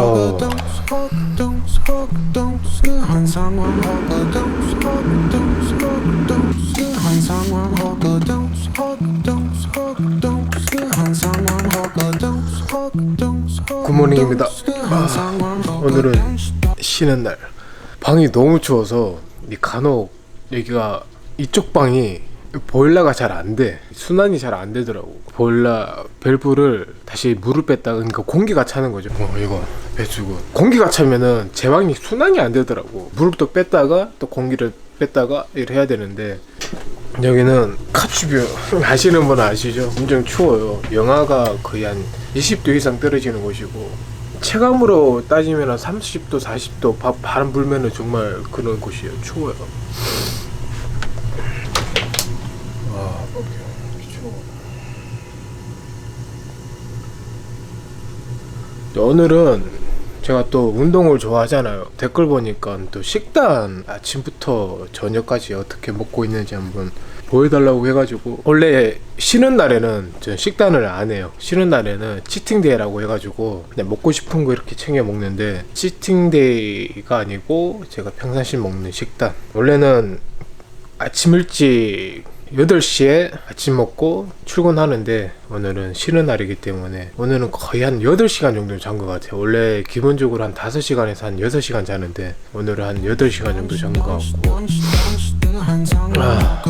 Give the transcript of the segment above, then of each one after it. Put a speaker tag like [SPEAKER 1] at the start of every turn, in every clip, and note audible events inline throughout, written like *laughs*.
[SPEAKER 1] 어, 굿모닝입니다. 아, 오늘은 쉬는 날. 방이 너무 추워서 이 간혹 여기가 이쪽 방이 보일러가 잘 안 돼. 순환이 잘 안 되더라고. 보일러 밸브를 다시 물을 뺐다가 그러니까 공기가 차는 거죠. 어, 이거 배수구. 공기가 차면은 제 방이 순환이 안 되더라고. 물을 또 뺐다가 또 공기를 뺐다가 이렇게 해야 되는데 여기는 카츠뷰 *laughs* 아시는 분은 아시죠? 엄청 추워요. 영하가 거의 한 20도 이상 떨어지는 곳이고 체감으로 따지면 한 30도, 40도 바, 바람 불면은 정말 그런 곳이에요. 추워요. 와, 추워. 오늘은 제가 또 운동을 좋아하잖아요. 댓글 보니까 또 식단 아침부터 저녁까지 어떻게 먹고 있는지 한번 보여달라고 해가지고 원래 쉬는 날에는 전 식단을 안 해요. 쉬는 날에는 치팅데이라고 해가지고 그냥 먹고 싶은 거 이렇게 챙겨 먹는데 치팅데이가 아니고 제가 평상시 먹는 식단 원래는 아침 일찍 8시에 아침 먹고 출근하는데 오늘은 쉬는 날이기 때문에 오늘은 거의 한 8시간 정도 잔 것 같아요. 원래 기본적으로 한 5시간에서 한 6시간 자는데 오늘은 한 8시간 정도 잔 것 같고 아,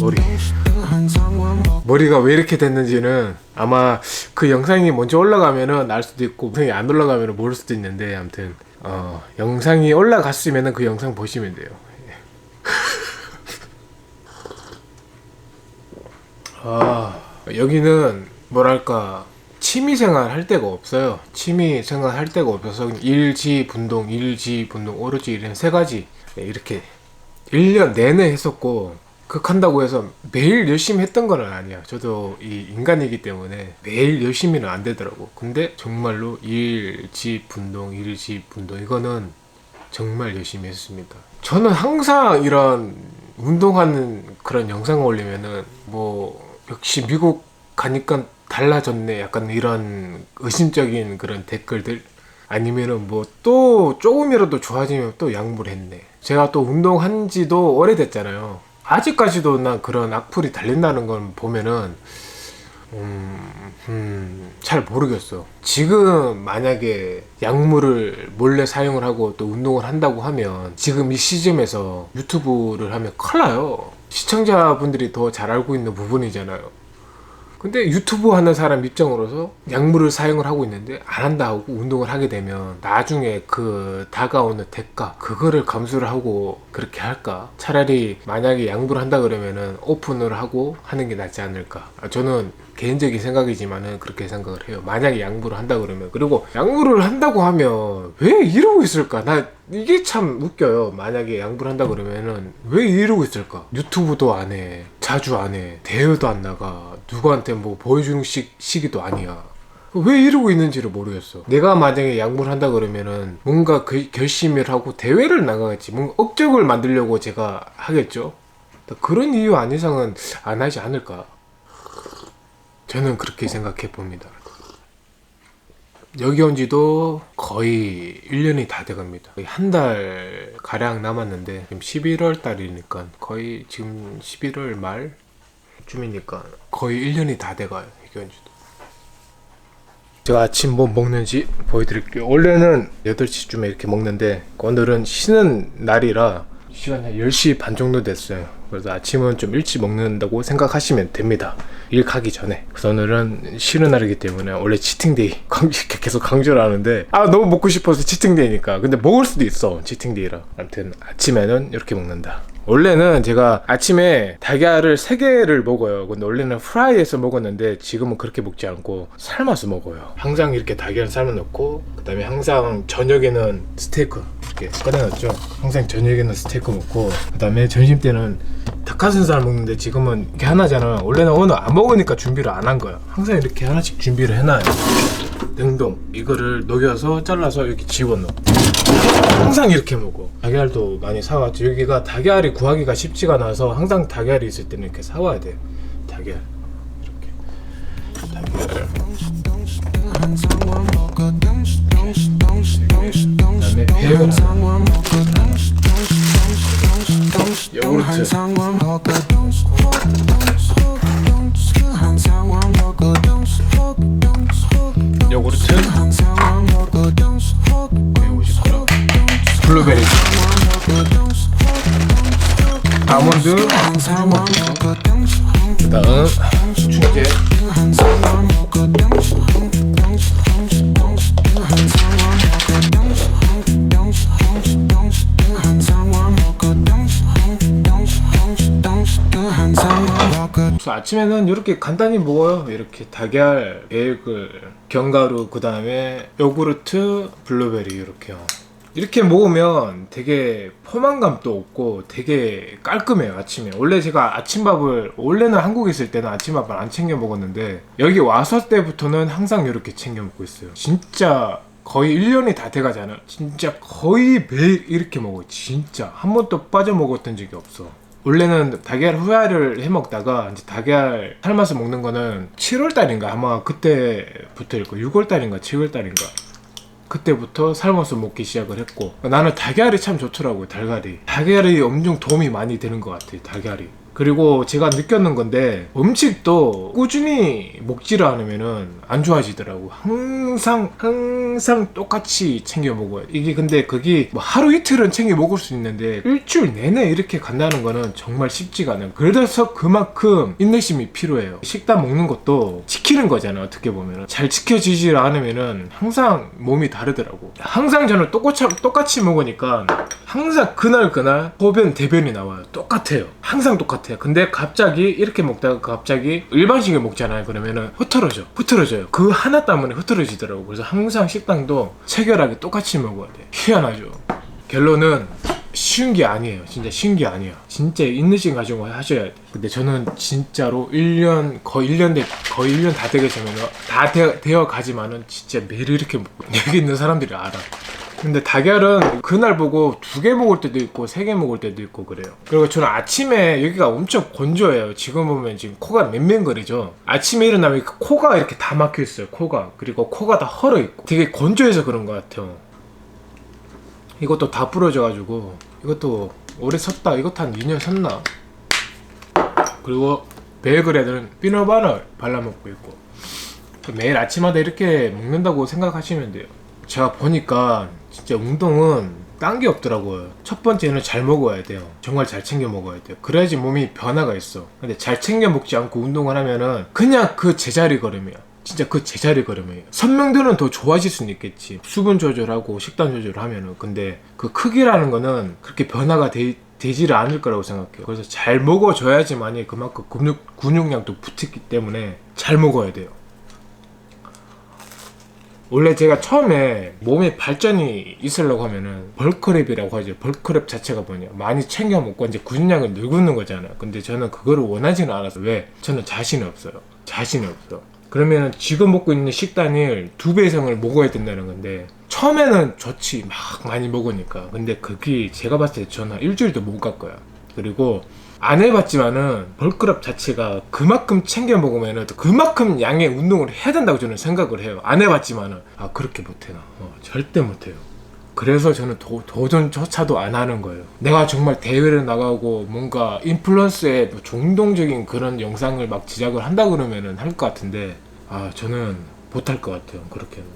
[SPEAKER 1] 머리 머리가 왜 이렇게 됐는지는 아마 그 영상이 먼저 올라가면은 알 수도 있고 영상이 안 올라가면은 모를 수도 있는데 아무튼 어, 영상이 올라갔으면은 그 영상 보시면 돼요. *laughs* 아 여기는 뭐랄까 취미생활 할 데가 없어요. 취미생활 할 데가 없어서 일지 분동, 일지 분동, 오로지 이런 세 가지 네, 이렇게 1년 내내 했었고 극한다고 해서 매일 열심히 했던 건 아니야. 저도 이 인간이기 때문에 매일 열심히는 안 되더라고. 근데 정말로 일지 분동, 일지 분동 이거는 정말 열심히 했습니다. 저는 항상 이런 운동하는 그런 영상 올리면은 뭐 역시 미국 가니까 달라졌네 약간 이런 의심적인 그런 댓글들 아니면은 뭐 또 조금이라도 좋아지면 또 양보를 했네 제가 또 운동한 지도 오래됐잖아요 아직까지도 난 그런 악플이 달린다는 건 보면은 음, 음, 잘 모르겠어. 지금 만약에 약물을 몰래 사용을 하고 또 운동을 한다고 하면 지금 이 시점에서 유튜브를 하면 큰일 나요. 시청자분들이 더 잘 알고 있는 부분이잖아요. 근데 유튜브 하는 사람 입장으로서 약물을 사용을 하고 있는데 안 한다 하고 운동을 하게 되면 나중에 그 다가오는 대가 그거를 감수를 하고 그렇게 할까? 차라리 만약에 양보를 한다 그러면은 오픈을 하고 하는 게 낫지 않을까? 아, 저는 개인적인 생각이지만은 그렇게 생각을 해요. 만약에 양보를 한다 그러면 그리고 양보를 한다고 하면 왜 이러고 있을까? 나 이게 참 웃겨요. 만약에 양보를 한다 그러면은 왜 이러고 있을까? 유튜브도 안 해. 자주 안 해. 대회도 안 나가. 누구한테 뭐 보여주는 시, 시기도 아니야. 왜 이러고 있는지를 모르겠어. 내가 만약에 양보를 한다 그러면은 뭔가 그 결심을 하고 대회를 나가겠지. 뭔가 업적을 만들려고 제가 하겠죠. 그런 이유 아닌 이상은 안 하지 않을까. 저는 그렇게 생각해 봅니다. 여기 온 지도 거의 1년이 다 돼갑니다. 한달 가량 남았는데 지금 11월 달이니까 거의 지금 11월 말쯤이니까 거의 1년이 다 돼가요. 여기 온 지도. 제가 아침 뭐 먹는지 보여드릴게요. 원래는 8시쯤에 이렇게 먹는데 오늘은 쉬는 날이라 시간이 한 10시 반 정도 됐어요. 그래서 아침은 좀 일찍 먹는다고 생각하시면 됩니다. 일 가기 전에. 그래서 오늘은 쉬는 날이기 때문에 원래 치팅데이 강- *laughs* 계속 강조를 하는데 아 너무 먹고 싶어서 치팅데이니까. 근데 먹을 수도 있어 치팅데이라. 아무튼 아침에는 이렇게 먹는다. 원래는 제가 아침에 달걀을 3개를 먹어요. 근데 원래는 프라이해서 먹었는데 지금은 그렇게 먹지 않고 삶아서 먹어요. 항상 이렇게 달걀 삶아 놓고 그다음에 항상 저녁에는 스테이크 이렇게 꺼내놨죠. 항상 저녁에는 스테이크 먹고 그 다음에 점심 때는 닭가슴살 먹는데 지금은 이게 하나잖아. 원래는 오늘 안 먹으니까 준비를 안 한 거야. 항상 이렇게 하나씩 준비를 해놔요. 냉동 이거를 녹여서 잘라서 이렇게 집어넣어. 항상 이렇게 먹어. 달걀도 많이 사왔죠. 여기가 달걀이 구하기가 쉽지가 않아서 항상 달걀이 있을 때는 이렇게 사와야 돼. 달걀 이렇게 달걀 그다음에 배운 요구르트 요구르트 150g 블루베리. 아몬드. 중재 그 아침에는 이렇게 간단히 먹어요. 이렇게 달걀, 베이글, 견과류, 그 다음에 요구르트, 블루베리 이렇게요. 이렇게 먹으면 되게 포만감도 없고 되게 깔끔해요 아침에. 원래 제가 아침밥을 원래는 한국에 있을 때는 아침밥을 안 챙겨 먹었는데 여기 와서 때부터는 항상 이렇게 챙겨 먹고 있어요. 진짜 거의 1년이 다 돼가잖아 진짜 거의 매일 이렇게 먹어요. 진짜. 한 번도 빠져 먹었던 적이 없어 원래는 달걀 후라이를 해 먹다가 이제 달걀 삶아서 먹는 거는 7월 달인가? 아마 그때부터일 거예요. 6월 달인가 7월 달인가? 그때부터 삶아서 먹기 시작을 했고. 나는 달걀이 참 좋더라고요 달걀이. 달걀이 엄청 도움이 많이 되는 것 같아요 달걀이 그리고 제가 느꼈는 건데 음식도 꾸준히 먹지를 않으면은 안 좋아지더라고. 항상 항상 똑같이 챙겨 먹어요. 이게 근데 그게 뭐 하루 이틀은 챙겨 먹을 수 있는데 일주일 내내 이렇게 간다는 거는 정말 쉽지가 않아요. 그래서 그만큼 인내심이 필요해요. 식단 먹는 것도 지키는 거잖아 어떻게 보면은. 잘 지켜지지 않으면은 항상 몸이 다르더라고. 항상 저는 똑같이, 똑같이 먹으니까 항상 그날 그날 소변 대변이 나와요. 똑같아요. 항상 똑같아요. 근데 갑자기 이렇게 먹다가 갑자기 일반식을 먹잖아요. 그러면은 흐트러져. 흐트러져요. 그 하나 때문에 흐트러지더라고. 그래서 항상 식당도 체결하게 똑같이 먹어야 돼. 희한하죠? 결론은 쉬운 게 아니에요. 진짜 쉬운 게 아니야. 진짜 인내심 가지고 하셔야 돼. 근데 저는 진짜로 1년 거의 1년 돼 거의 1년 다 되게 되면 다 되어, 되어 가지만은 진짜 매일 이렇게 먹고 여기 있는 사람들이 알아 근데 달걀은 그날 보고 두 개 먹을 때도 있고 세 개 먹을 때도 있고 그래요. 그리고 저는 아침에 여기가 엄청 건조해요. 지금 보면 지금 코가 맹맹거리죠. 아침에 일어나면 그 코가 이렇게 다 막혀 있어요. 코가 그리고 코가 다 헐어 있고 되게 건조해서 그런 것 같아요. 이것도 다 부러져가지고 이것도 오래 섰다. 이것도 한 2년 섰나? 그리고 베이글에는 피넛바를 발라 먹고 있고 매일 아침마다 이렇게 먹는다고 생각하시면 돼요. 제가 보니까 진짜 운동은 딴 게 없더라고요. 첫 번째는 잘 먹어야 돼요. 정말 잘 챙겨 먹어야 돼요. 그래야지 몸이 변화가 있어. 근데 잘 챙겨 먹지 않고 운동을 하면은 그냥 그 제자리 걸음이야. 진짜 그 제자리 걸음이에요. 선명도는 더 좋아질 수는 있겠지. 수분 조절하고 식단 조절을 하면은. 근데 그 크기라는 거는 그렇게 변화가 돼, 되지를 않을 거라고 생각해요. 그래서 잘 먹어줘야지만이 그만큼 근육, 근육량도 붙었기 때문에 잘 먹어야 돼요. 원래 제가 처음에 몸에 발전이 있으려고 하면은 벌크랩이라고 하죠. 벌크랩 자체가 뭐냐. 많이 챙겨 먹고 이제 근육량을 늘구는 거잖아요. 근데 저는 그거를 원하지는 않아서 왜? 저는 자신이 없어요. 자신이 없어. 그러면 지금 먹고 있는 식단을 두 배 이상을 먹어야 된다는 건데 처음에는 좋지 막 많이 먹으니까 근데 그게 제가 봤을 때 저는 일주일도 못 갈 거야 그리고 안 해봤지만은 벌크럽 자체가 그만큼 챙겨 먹으면은 또 그만큼 양의 운동을 해야 된다고 저는 생각을 해요. 안 해봤지만은 아 그렇게 못해요. 어, 절대 못해요. 그래서 저는 도, 도전조차도 안 하는 거예요. 내가 정말 대회를 나가고 뭔가 인플루언스에 뭐 중동적인 그런 영상을 막 제작을 한다 그러면은 할 것 같은데 아 저는 못할 것 같아요. 그렇게는.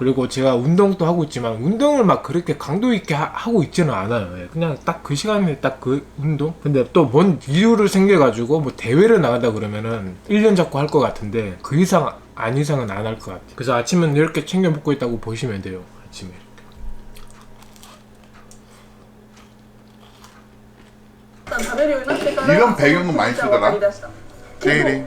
[SPEAKER 1] 그리고 제가 운동도 하고 있지만 운동을 막 그렇게 강도 있게 하, 고 있지는 않아요. 예, 그냥 딱 그 시간에 딱 그 운동? 근데 또 뭔 이유를 생겨가지고 뭐 대회를 나간다 그러면은 1년 잡고 할 것 같은데 그 이상, 안 이상은 안 할 것 같아요. 그래서 아침은 이렇게 챙겨 먹고 있다고 보시면 돼요. 아침에.
[SPEAKER 2] 이런 배경은 많이 쓰더라. 제일이.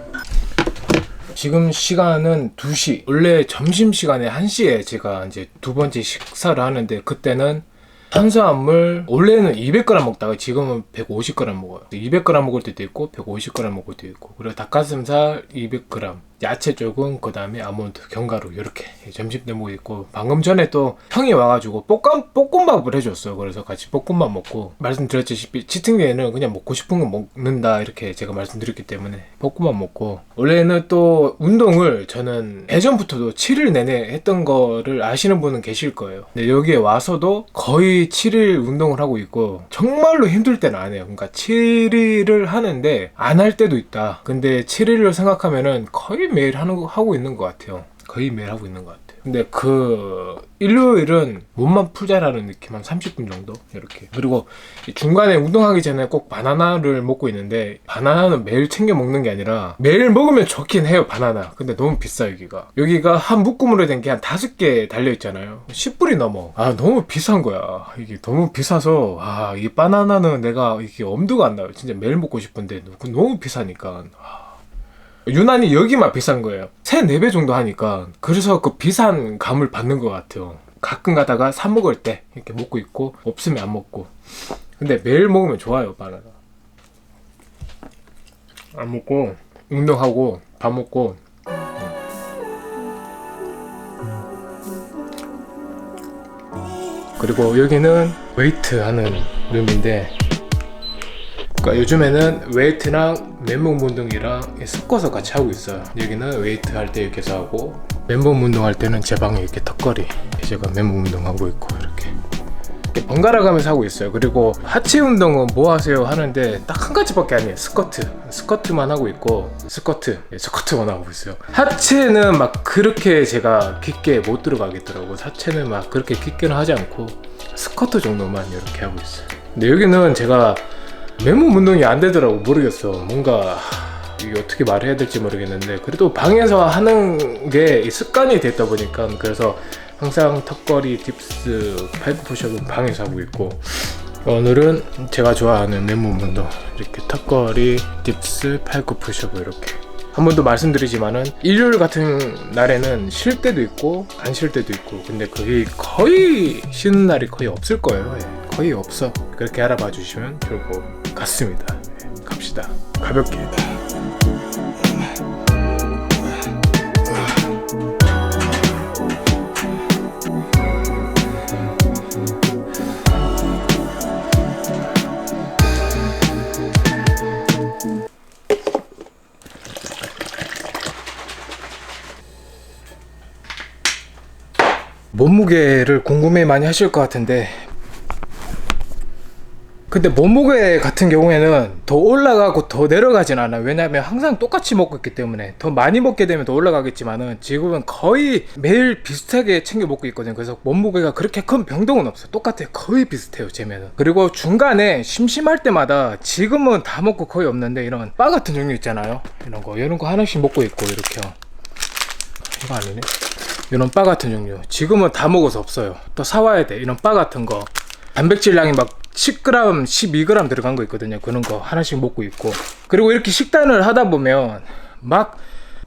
[SPEAKER 1] 지금 시간은 2시. 원래 점심시간에 1시에 제가 이제 두 번째 식사를 하는데 그때는 탄수화물 원래는 200g 먹다가 지금은 150g 먹어요. 200g 먹을 때도 있고 150g 먹을 때도 있고 그리고 닭가슴살 200g 야채 쪽은 그 다음에 아몬드, 견과류 이렇게 점심 때 먹고 방금 전에 또 형이 와가지고 볶음 볶음밥을 해줬어요. 그래서 같이 볶음밥 먹고 말씀드렸다시피 치팅데이는 그냥 먹고 싶은 거 먹는다 이렇게 제가 말씀드렸기 때문에 볶음밥 먹고 원래는 또 운동을 저는 예전부터도 7일 내내 했던 거를 아시는 분은 계실 거예요. 근데 여기에 와서도 거의 7일 운동을 하고 있고 정말로 힘들 때는 안 해요. 그러니까 7일을 하는데 안 할 때도 있다. 근데 7일을 생각하면은 거의 매일 하는 거 하고 있는 것 같아요. 거의 매일 하고 있는 것 같아요. 근데 그 일요일은 몸만 풀자라는 느낌 한 30분 정도? 이렇게. 그리고 이 중간에 운동하기 전에 꼭 바나나를 먹고 있는데 바나나는 매일 챙겨 먹는 게 아니라 매일 먹으면 좋긴 해요 바나나. 근데 너무 비싸 여기가. 여기가 한 묶음으로 된 게 한 다섯 개 달려 있잖아요. 10불이 넘어. 아 너무 비싼 거야. 이게 너무 비싸서 아 이 바나나는 내가 이게 엄두가 안 나요. 진짜 매일 먹고 싶은데. 너무 비싸니까. 아, 유난히 여기만 비싼 거예요. 3, 4배 정도 하니까. 그래서 그 비싼 감을 받는 것 같아요. 가끔 가다가 사 먹을 때 이렇게 먹고 있고, 없으면 안 먹고. 근데 매일 먹으면 좋아요, 바나나. 안 먹고, 운동하고, 밥 먹고. 그리고 여기는 웨이트 하는 룸인데, 그러니까 요즘에는 웨이트랑 맨몸 운동이랑 섞어서 같이 하고 있어요. 여기는 웨이트 할 때 이렇게 해서 하고 맨몸 운동할 때는 제 방에 이렇게 턱걸이 제가 맨몸 운동하고 있고 이렇게 이렇게 번갈아 가면서 하고 있어요. 그리고 하체 운동은 뭐 하세요 하는데 딱 한 가지밖에 아니에요. 스쿼트. 스쿼트만 하고 있고 스쿼트. 예, 스쿼트만 하고 있어요. 하체는 막 그렇게 제가 깊게 못 들어가겠더라고. 하체는 막 그렇게 깊게는 하지 않고 스쿼트 정도만 이렇게 하고 있어요. 근데 여기는 제가 맨몸 운동이 안 되더라고 모르겠어. 뭔가 이게 어떻게 말해야 될지 모르겠는데 그래도 방에서 하는 게 습관이 됐다 보니까 그래서 항상 턱걸이 딥스 팔굽 푸시업은 방에서 하고 있고 오늘은 제가 좋아하는 맨몸 운동 이렇게 턱걸이 딥스 팔굽 푸시업 이렇게 한 번 더 말씀드리지만은 일요일 같은 날에는 쉴 때도 있고 안 쉴 때도 있고 근데 거의 거의 쉬는 날이 거의 없을 거예요. 예, 거의 없어. 그렇게 알아봐 주시면 좋을 것 같습니다. 예, 갑시다. 가볍게 몸무게를 궁금해 많이 하실 것 같은데. 근데 몸무게 같은 경우에는 더 올라가고 더 내려가진 않아요. 왜냐면 항상 똑같이 먹고 있기 때문에. 더 많이 먹게 되면 더 올라가겠지만은 지금은 거의 매일 비슷하게 챙겨 먹고 있거든요. 그래서 몸무게가 그렇게 큰 변동은 없어요. 똑같아요. 거의 비슷해요 제면은. 그리고 중간에 심심할 때마다 지금은 다 먹고 거의 없는데 이런 바 같은 종류 있잖아요. 이런 거 이런 거 하나씩 먹고 있고 이렇게요. 이거 아니네 이런 바 같은 종류. 지금은 다 먹어서 없어요. 또 사와야 돼. 이런 바 같은 거. 단백질량이 막 10g, 12g 들어간 거 있거든요. 그런 거 하나씩 먹고 있고. 그리고 이렇게 식단을 하다 보면 막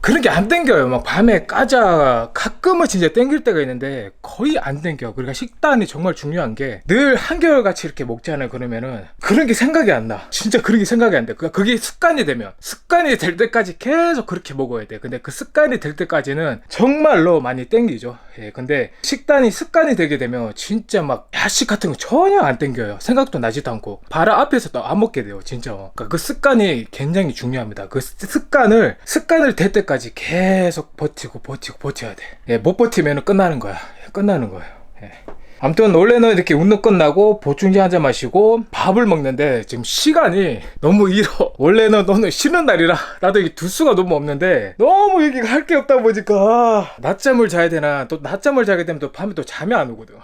[SPEAKER 1] 그런 게 안 땡겨요. 막 밤에 까자 가끔은 진짜 땡길 때가 있는데 거의 안 땡겨. 그러니까 식단이 정말 중요한 게 늘 한결같이 이렇게 먹잖아요 그러면은. 그런 게 생각이 안 나. 진짜 그런 게 생각이 안 돼. 그러니까 그게 습관이 되면 습관이 될 때까지 계속 그렇게 먹어야 돼. 근데 그 습관이 될 때까지는 정말로 많이 땡기죠. 예 근데 식단이 습관이 되게 되면 진짜 막 야식 같은 거 전혀 안 땡겨요. 생각도 나지도 않고. 바로 앞에서도 안 먹게 돼요 진짜. 그러니까 그 습관이 굉장히 중요합니다. 그 습- 습관을 습관을 될 때까지 계속 버티고 버티고 버텨야 돼. 예, 못 버티면 끝나는 거야. 예, 끝나는 거예요. 예. 아무튼 원래는 이렇게 운동 끝나고 보충제 한 잔 마시고 밥을 먹는데 지금 시간이 너무 일어. *laughs* 원래는 너는 쉬는 날이라 나도 이게 두 수가 너무 없는데 너무 여기가 할게 없다 보니까. 낮잠을 자야 되나 또 낮잠을 자게 되면 또 밤에 또 잠이 안 오거든.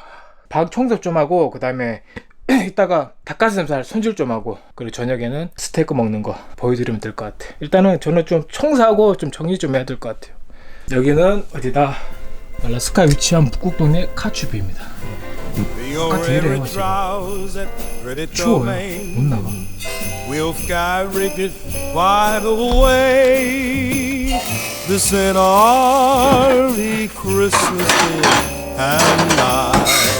[SPEAKER 1] 방 청소 좀 하고 그 다음에 *clears throat* 이따가 닭가슴살 손질 좀 하고 그리고 저녁에는 스테이크 먹는 거 보여드리면 될 것 같아 일단은 저는 좀 청소하고 좀 정리 좀 해야 될 것 같아요. 여기는 어디다? 알라스카 위치한 이래요,
[SPEAKER 3] every
[SPEAKER 1] 지금.
[SPEAKER 3] drowsy, pretty
[SPEAKER 1] 추워요. 못
[SPEAKER 3] away. This ain't early Christmas and night.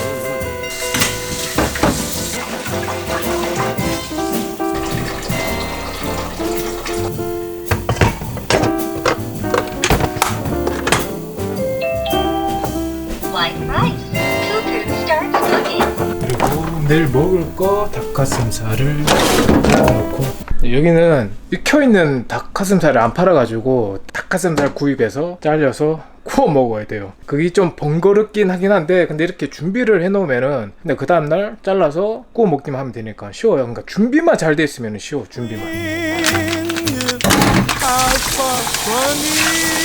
[SPEAKER 1] 내일 먹을 거 닭가슴살을 넣고. 여기는 익혀있는 닭가슴살을 안 팔아가지고 닭가슴살 구입해서 잘려서 구워 먹어야 돼요. 그게 좀 번거롭긴 하긴 한데 근데 이렇게 준비를 해 놓으면은 근데 그 다음날 잘라서 구워 먹기만 하면 되니까 쉬워요. 그러니까 준비만 잘 돼 있으면 쉬워 준비만.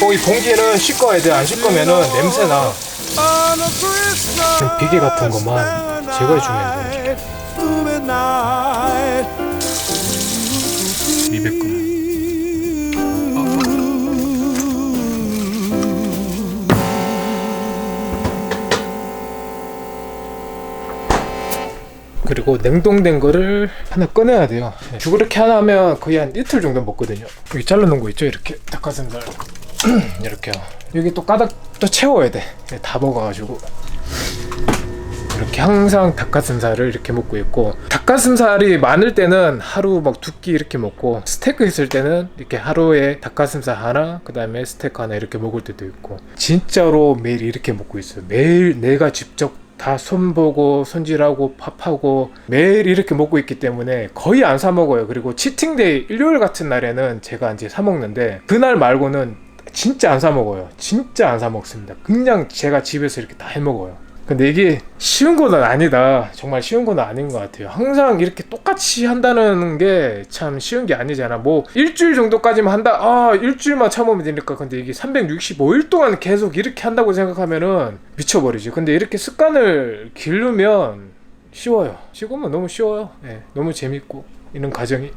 [SPEAKER 1] 어, 이 봉지는 씻어야 돼. 안 씻으면은 냄새나. 비계 같은 것만 제거해 주면 돼 200g 그리고 냉동된 거를 하나 꺼내야 돼요. 죽 이렇게 하나 하면 거의 한 이틀 정도 먹거든요. 여기 잘라놓은 거 있죠? 이렇게 닭가슴살 *clears throat* 이렇게요. 여기 또 가닥 또 채워야 돼. 네, 다 먹어가지고 이렇게 항상 닭가슴살을 이렇게 먹고 있고 닭가슴살이 많을 때는 하루 막 두 끼 이렇게 먹고 스테이크 있을 때는 이렇게 하루에 닭가슴살 하나 그 다음에 스테이크 하나 이렇게 먹을 때도 있고 진짜로 매일 이렇게 먹고 있어요. 매일 내가 직접 다 손보고 손질하고 밥하고 매일 이렇게 먹고 있기 때문에 거의 안 사 먹어요. 그리고 치팅데이 일요일 같은 날에는 제가 이제 사 먹는데 그날 말고는 진짜 안 사 먹어요. 진짜 안 사 먹습니다. 그냥 제가 집에서 이렇게 다 해 먹어요 근데 이게 쉬운 건 아니다. 정말 쉬운 건 아닌 것 같아요. 항상 이렇게 똑같이 한다는 게 참 쉬운 게 아니잖아. 뭐 일주일 정도까지만 한다. 아 일주일만 참으면 되니까. 근데 이게 365일 동안 계속 이렇게 한다고 생각하면은 미쳐버리지. 근데 이렇게 습관을 기르면 쉬워요. 지금은 너무 쉬워요. 예, 너무 재밌고 이런 과정이.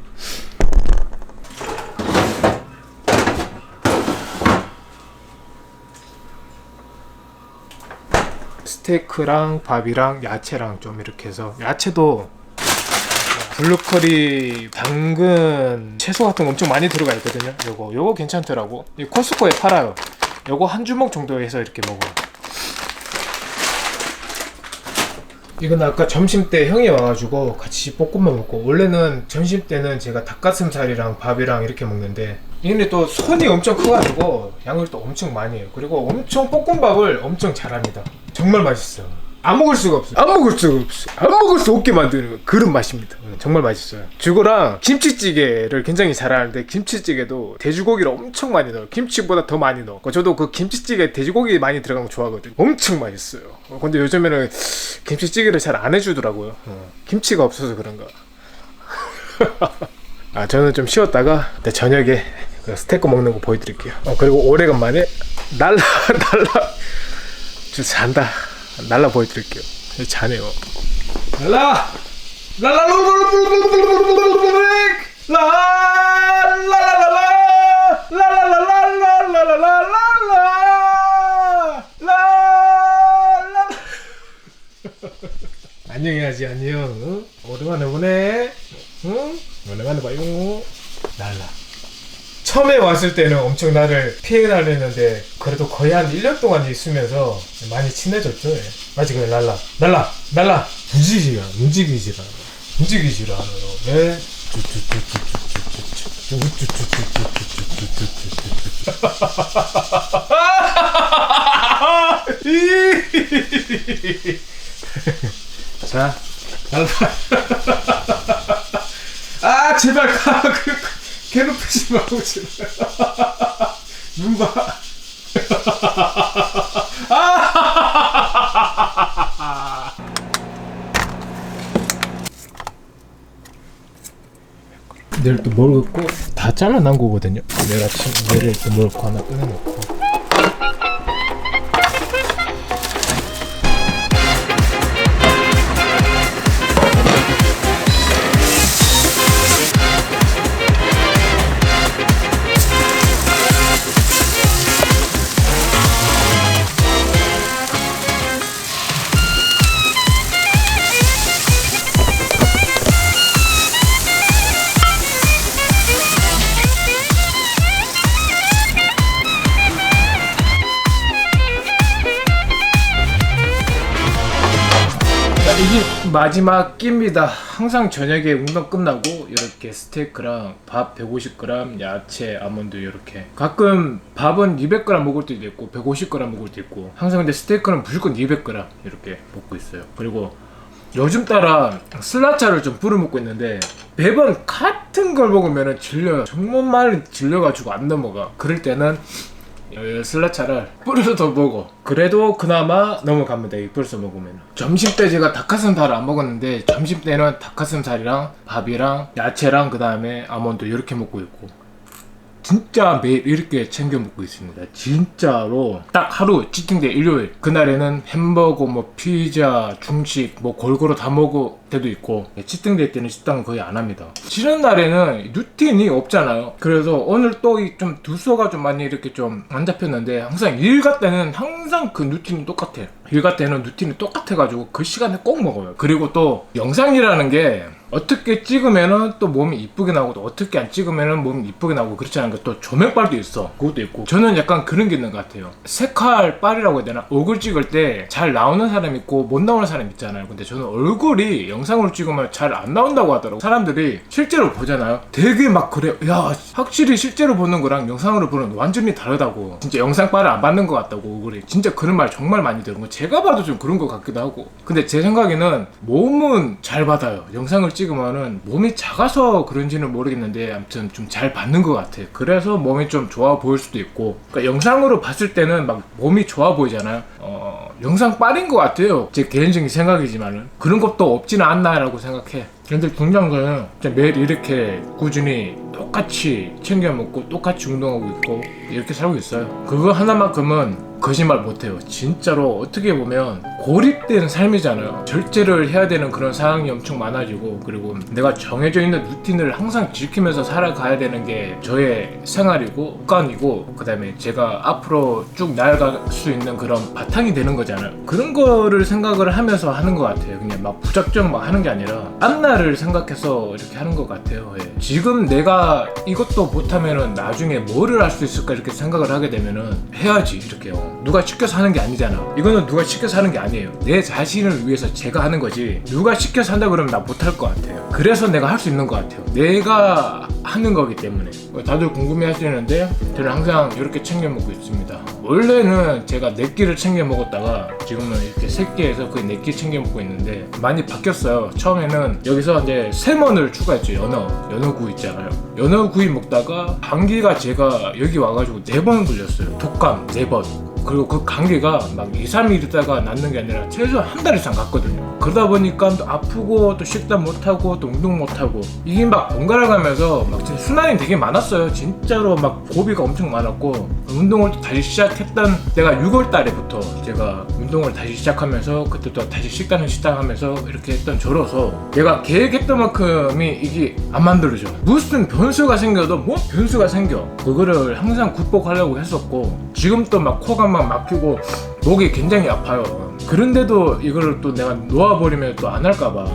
[SPEAKER 1] 스테이크랑 밥이랑 야채랑 좀 이렇게 해서 야채도 블루커리, 당근, 채소 같은 거 엄청 많이 들어가 있거든요. 요거 요거 괜찮더라고. 이 코스코에 팔아요. 요거 한 주먹 정도 해서 이렇게 먹어요. 이건 아까 점심 때 형이 와가지고 같이 볶음밥 먹고 원래는 점심 때는 제가 닭가슴살이랑 밥이랑 이렇게 먹는데 얘네 또 손이 엄청 커가지고 양을 또 엄청 많이 해요. 그리고 엄청 볶음밥을 엄청 잘합니다. 정말 맛있어요 안 먹을 수가 없어요. 안 먹을 수가 없어요. 안 먹을 수 없게 만드는 그런 맛입니다. 음, 정말 맛있어요. 죽어랑 김치찌개를 굉장히 잘하는데 김치찌개도 돼지고기를 엄청 많이 넣어요. 김치보다 더 많이 넣어. 저도 그 김치찌개 돼지고기 많이 들어간 거 좋아하거든요. 엄청 맛있어요. 어, 근데 요즘에는 김치찌개를 잘 안 해주더라고요. 어, 김치가 없어서 그런가. *laughs* 아 저는 좀 쉬었다가 내 저녁에 그 스테이크 먹는 거 보여드릴게요. 어, 그리고 오래간만에 날라 *laughs* 날라. 저 잔다 날라 보여드릴게요 자네요 날라 안녕해야지 안녕 응? 오랜만에 보네 응? 오랜만에 봐요 날라 처음에 왔을 때는 엄청 나를 피해 다녔는데 그래도 거의 한 1년 동안 있으면서 많이 친해졌죠 예. 그래 날라 날라 날라 움직이지라 움직이지라 움직이지라 예. 자 *laughs* 아 제발 가 그, 괴롭히지 말고 제발 *laughs* 눈 봐. *laughs* 내일 또 먹을 거다 잘라난 거거든요. 내일 아침 내일 또 먹을 거 하나 꺼내놓고 마지막 끼입니다. 항상 저녁에 운동 끝나고 이렇게 스테이크랑 밥 150g, 야채, 아몬드 이렇게. 가끔 밥은 200g 먹을 때도 있고 150g 먹을 때도 있고. 항상 근데 스테이크는 무조건 200g 이렇게 먹고 있어요. 그리고 요즘 따라 슬라차를 좀 뿌려 먹고 있는데 매번 같은 걸 먹으면 질려요. 정말 질려가지고 안 넘어가. 그럴 때는 이 슬라차를 뿌려서 먹어. 그래도 그나마 넘어갑니다. 이 뿌려서 먹으면. 점심 때 제가 닭가슴살을 안 먹었는데 점심 때는 닭가슴살이랑 밥이랑 야채랑 그 다음에 아몬드 이렇게 먹고 있고. 진짜 매일 이렇게 챙겨 먹고 있습니다. 진짜로 딱 하루 치팅데 일요일 그날에는 햄버거 뭐 피자 중식 뭐 골고루 다 먹을 때도 있고 치팅데이 때는 식당은 거의 안 합니다. 쉬는 날에는 루틴이 없잖아요. 그래서 오늘 또 좀 두서가 좀 많이 이렇게 좀 안 잡혔는데 항상 일갈 때는 항상 그 루틴이 똑같아. 일갈 때는 루틴이 똑같아가지고 그 시간에 꼭 먹어요. 그리고 또 영상이라는 게 어떻게 찍으면은 또 몸이 이쁘게 나오고 또 어떻게 안 찍으면은 몸이 이쁘게 나오고 그렇지 않은 게또 조명빨도 있어. 그것도 있고. 저는 약간 그런 게 있는 것 같아요. 색깔 빨이라고 해야 되나? 얼굴 찍을 때 잘 나오는 사람 있고 못 나오는 사람 있잖아요. 근데 저는 얼굴이 영상으로 찍으면 잘 안 나온다고 하더라고. 사람들이 실제로 보잖아요. 되게 막 그래. 야 확실히 실제로 보는 거랑 영상으로 보는 거 완전히 다르다고. 진짜 영상 빨을 안 받는 것 같다고 얼굴이. 진짜 그런 말 정말 많이 들은 거. 제가 봐도 좀 그런 것 같기도 하고. 근데 제 생각에는 몸은 잘 받아요. 영상을 찍 으면은 몸이 작아서 그런지는 모르겠는데 아무튼 좀 잘 받는 것 같아 그래서 몸이 좀 좋아 보일 수도 있고 그러니까 영상으로 봤을 때는 막 몸이 좋아 보이잖아요. 어 영상 빨인 것 같아요. 제 개인적인 생각이지만은. 그런 것도 없지는 않나라고 생각해 근데 진짜 매일 이렇게 꾸준히 똑같이 챙겨 먹고 똑같이 운동하고 있고 이렇게 살고 있어요 그거 하나만큼은 거짓말 못해요. 진짜로 어떻게 보면 고립된 삶이잖아요. 절제를 해야 되는 그런 상황이 엄청 많아지고 그리고 내가 정해져 있는 루틴을 항상 지키면서 살아가야 되는 게 저의 생활이고 습관이고 그다음에 제가 앞으로 쭉 나아갈 수 있는 그런 바탕이 되는 거잖아요. 그런 거를 생각을 하면서 하는 것 같아요. 그냥 막 부작정 막 하는 게 아니라 앞날 을 생각해서 이렇게 하는 것 같아요. 예. 지금 내가 이것도 못하면은 나중에 뭐를 할 수 있을까 이렇게 생각을 하게 되면은 해야지 이렇게요. 누가 시켜서 하는 게 아니잖아. 이거는 누가 시켜서 하는 게 아니에요. 내 자신을 위해서 제가 하는 거지. 누가 시켜서 한다 그러면 나 못할 것 같아요. 그래서 내가 할 수 있는 것 같아요. 내가 하는 거기 때문에. 다들 궁금해 하시는데 저는 항상 이렇게 챙겨 먹고 있습니다. 원래는 제가 네 끼를 챙겨 먹었다가 지금은 이렇게 세 끼에서 거의 네끼 챙겨 먹고 있는데 많이 바뀌었어요. 처음에는 여기서 이제 세먼을 추가했죠. 연어, 연어구 있잖아요. 연어구이 먹다가 감기가 제가 여기 와가지고 네 번 걸렸어요. 독감 네 번. 그리고 그 감기가 막 2, 3일 있다가 낫는 게 아니라 최소한 한 달 이상 갔거든요. 그러다 보니까 또 아프고 또 식단 못하고 또 운동 못하고 이게 막 번갈아 가면서 막 진짜 순환이 되게 많았어요. 진짜로 막 고비가 엄청 많았고 운동을 또 다시 시작했던 때가 6월 달에부터 제가 운동을 다시 시작하면서 그때 또 다시 식단을 시작하면서 이렇게 했던 저로서 내가 계획했던 만큼이 이게 안 만들어져. 무슨 변수가 생겨도 뭐 변수가 생겨. 그거를 항상 극복하려고 했었고 지금 또 막 코가 막 막히고 목이 굉장히 아파요. 그런데도 이걸 또 내가 놓아버리면 또 안 할까봐.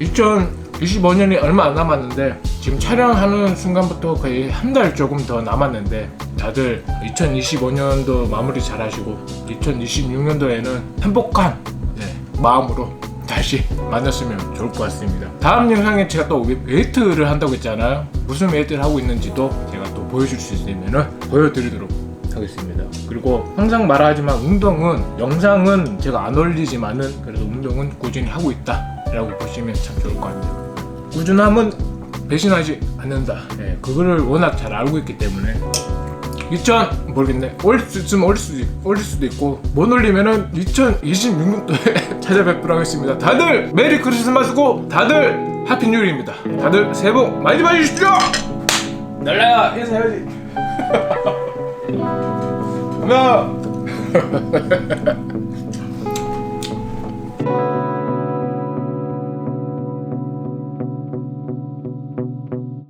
[SPEAKER 1] 2025년이 얼마 안 남았는데 지금 촬영하는 순간부터 거의 한 달 조금 더 남았는데 다들 2025년도 마무리 잘 하시고 2026년도에는 행복한 네, 마음으로 다시 만났으면 좋을 것 같습니다. 다음 영상에 제가 또 웨- 웨이트를 한다고 했잖아요. 무슨 웨이트를 하고 있는지도 제가 또 보여줄 수 있으면 보여드리도록 하겠습니다. 그리고 항상 말하지만 운동은 영상은 제가 안 올리지만은 그래도 운동은 꾸준히 하고 있다라고 보시면 참 좋을 것 같아요. 꾸준함은 배신하지 않는다. 예, 그거를 워낙 잘 알고 있기 때문에 2000 모르겠네 올릴 수 있으면 올릴 수도, 있- 올릴 수도 있고 못 올리면은 2026년도에 *laughs* 찾아뵙도록 하겠습니다. 다들 메리 크리스마스고 다들 하피 뉴일입니다. 다들 새해 복 많이 받으십시오. 날라야 인사해야지. 가면 *laughs* *laughs*